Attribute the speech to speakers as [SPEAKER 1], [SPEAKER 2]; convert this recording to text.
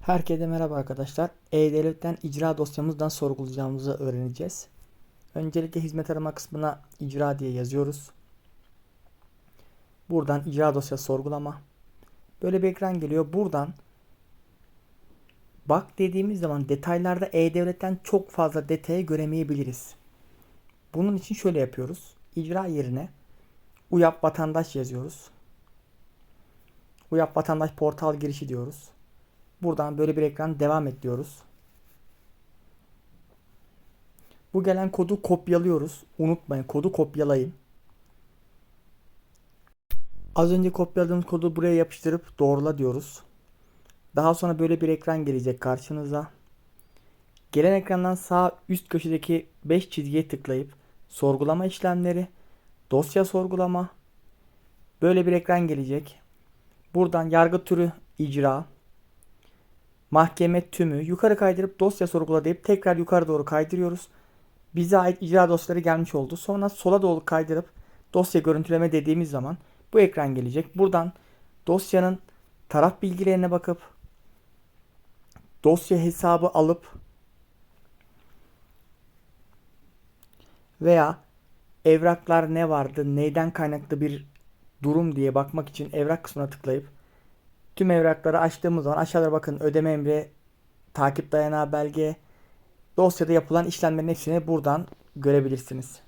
[SPEAKER 1] Herkese merhaba arkadaşlar. E-Devlet'ten icra dosyamızdan sorgulayacağımızı öğreneceğiz. Öncelikle hizmet arama kısmına icra diye yazıyoruz. Buradan icra dosyası sorgulama. Böyle bir ekran geliyor. Buradan bak dediğimiz zaman detaylarda E-Devlet'ten çok fazla detayı göremeyebiliriz. Bunun için şöyle yapıyoruz. İcra yerine UYAP vatandaş yazıyoruz. UYAP vatandaş portal girişi diyoruz. Buradan böyle bir ekran devam et diyoruz. Bu gelen kodu kopyalıyoruz. Unutmayın kodu kopyalayın. Az önce kopyaladığımız kodu buraya yapıştırıp doğrula diyoruz. Daha sonra böyle bir ekran gelecek karşınıza. Gelen ekrandan sağ üst köşedeki 5 çizgiye tıklayıp sorgulama işlemleri, dosya sorgulama böyle bir ekran gelecek. Buradan yargı türü icra, mahkeme tümü yukarı kaydırıp dosya sorgula deyip tekrar yukarı doğru kaydırıyoruz. Bize ait icra dosyaları gelmiş oldu. Sonra sola doğru kaydırıp dosya görüntüleme dediğimiz zaman bu ekran gelecek. Buradan dosyanın taraf bilgilerine bakıp dosya hesabı alıp veya evraklar ne vardı, neyden kaynaklı bir durum diye bakmak için evrak kısmına tıklayıp Tüm evrakları açtığımız zaman aşağıda bakın ödeme emri, takip dayanağı belge, dosyada yapılan işlemlerin hepsini buradan görebilirsiniz.